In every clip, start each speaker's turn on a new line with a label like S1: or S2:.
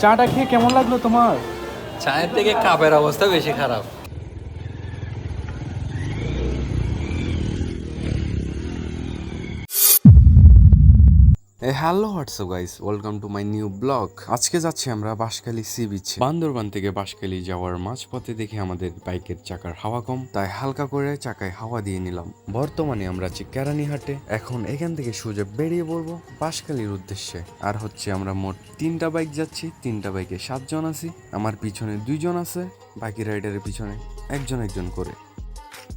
S1: চাটা খেয়ে কেমন লাগল তোমার?
S2: চায়ের থেকে কাপের অবস্থা বেশি খারাপ।
S3: Hello WhatsApp guys welcome to my new blog. আজকে যাচ্ছি আমরা বাঁশখালী সি বিচে। বান্দরবান থেকে বাঁশখালী যাওয়ার মাঝপথে দেখে আমাদের বাইকের চাকার হাওয়া কম। তাই হালকা করে চাকায় হাওয়া দিয়ে নিলাম। বর্তমানে আমরা আছি কেরানীহাটে এখন এখান থেকে সোজা বেরিয়ে পড়ব বাঁশখালীর উদ্দেশ্যে। আর হচ্ছে আমরা মোট তিনটা বাইক যাচ্ছি তিনটা বাইকে সাতজন আছি। আমার পিছনে দুইজন আছে বাকি রাইডারের পিছনে একজন একজন করে।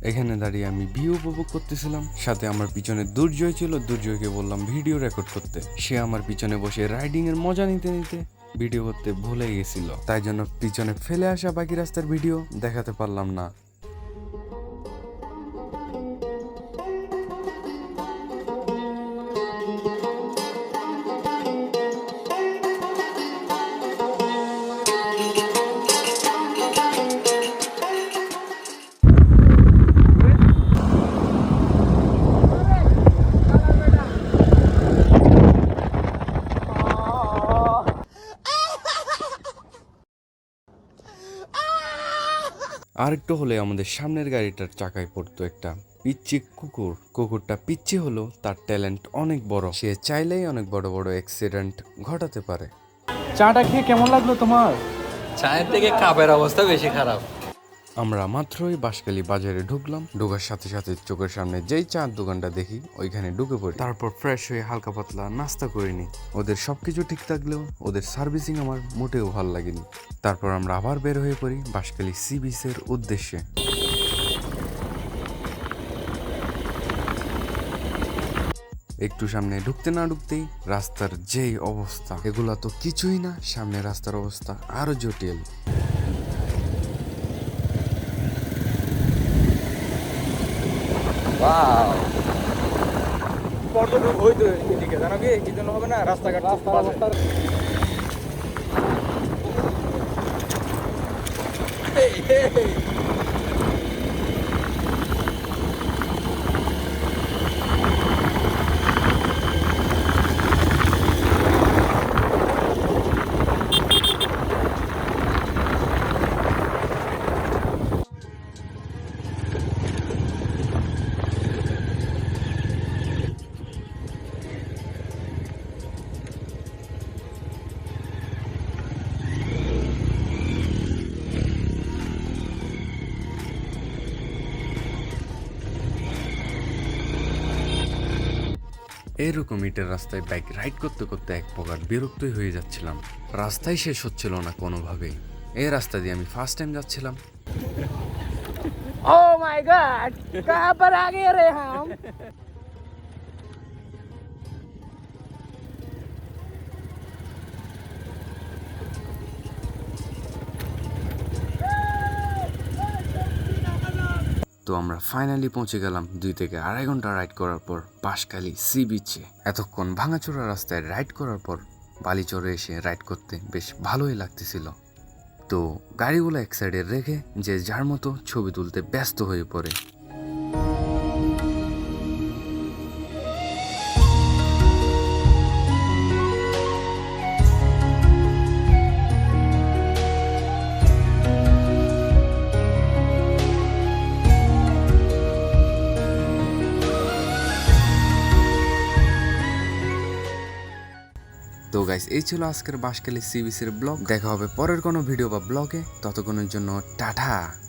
S3: এখানে দাঁড়িয়ে আমি ভিউ উপভোগ করতেছিলাম। সাথে আমার পিছনে দুর্জয় ছিল। দুর্জয়কে বললাম, ভিডিও রেকর্ড করতে। সে আমার পিছনে বসে রাইডিং এর মজা নিতে নিতে ভিডিও করতে ভুলে গেছিল। তাই জন্য পিছনে ফেলে আসা বাকি রাস্তার ভিডিও দেখাতে পারলাম না। আর একটু হলে আমাদের সামনের গাড়িটার চাকায় পড়তো একটা পিচ্ছি কুকুর। কুকুরটা পিচ্ছি হলো তার ট্যালেন্ট অনেক বড়। সে চাইলেই অনেক বড় বড় অ্যাক্সিডেন্ট ঘটাতে পারে।
S1: চাটা খেয়ে কেমন লাগল তোমার?
S2: চায়ের থেকে কাপের অবস্থা বেশি খারাপ।
S3: আমরা মাত্রই বাঁশখালী বাজারে ঢুকলাম। ঢোকার সাথে সাথে চোখের সামনে যেই চার দোকানটা দেখি, ওইখানে ঢুকে পড়ি। তারপর ফ্রেশ হয়ে হালকা পাতলা নাস্তা করে নিই। ওদের সবকিছু ঠিক থাকলেও ওদের সার্ভিসিং আমার মোটেও ভালো লাগেনি। তারপর আমরা আবার বের হয়ে পড়ি বাঁশখালী সি বিচের উদ্দেশ্যে। একটু সামনে ঢুকতে না ঢুকতেই রাস্তার যেই অবস্থা, এগুলা তো কিছুই না, সামনে রাস্তার অবস্থা আরও জটিল।
S1: পর্যটক ওই তো এদিকে জানো কি? কি জন্য হবে না রাস্তাঘাট রাস্তা
S3: এরকম ইটের রাস্তায় বাইক রাইড করতে করতে এক প্রকার বিরক্তই হয়ে যাচ্ছিলাম। রাস্তাই শেষ হচ্ছিল না কোনোভাবেই। এই রাস্তা দিয়ে আমি ফার্স্ট টাইম যাচ্ছিলাম।
S4: ও মাই গড কাহা পর আগে রে হাম?
S3: তো আমরা ফাইনালি পৌঁছে গেলাম দুই থেকে আড়াই ঘণ্টা রাইড করার পর পাশকালি সি বিচে এতক্ষণ ভাঙাচোরা রাস্তায় রাইড করার পর বালিচরে এসে রাইড করতে বেশ ভালোই লাগতেছিল। তো গাড়িগুলো এক সাইডে রেখে যে যার মতো ছবি তুলতে ব্যস্ত হয়ে পড়ে। তো গাইস এই ছিল আজকের বাসকালী সিবিসির ব্লগ। দেখা হবে পরের কোনো ভিডিও বা ব্লগে। ততক্ষণের জন্য টাটা।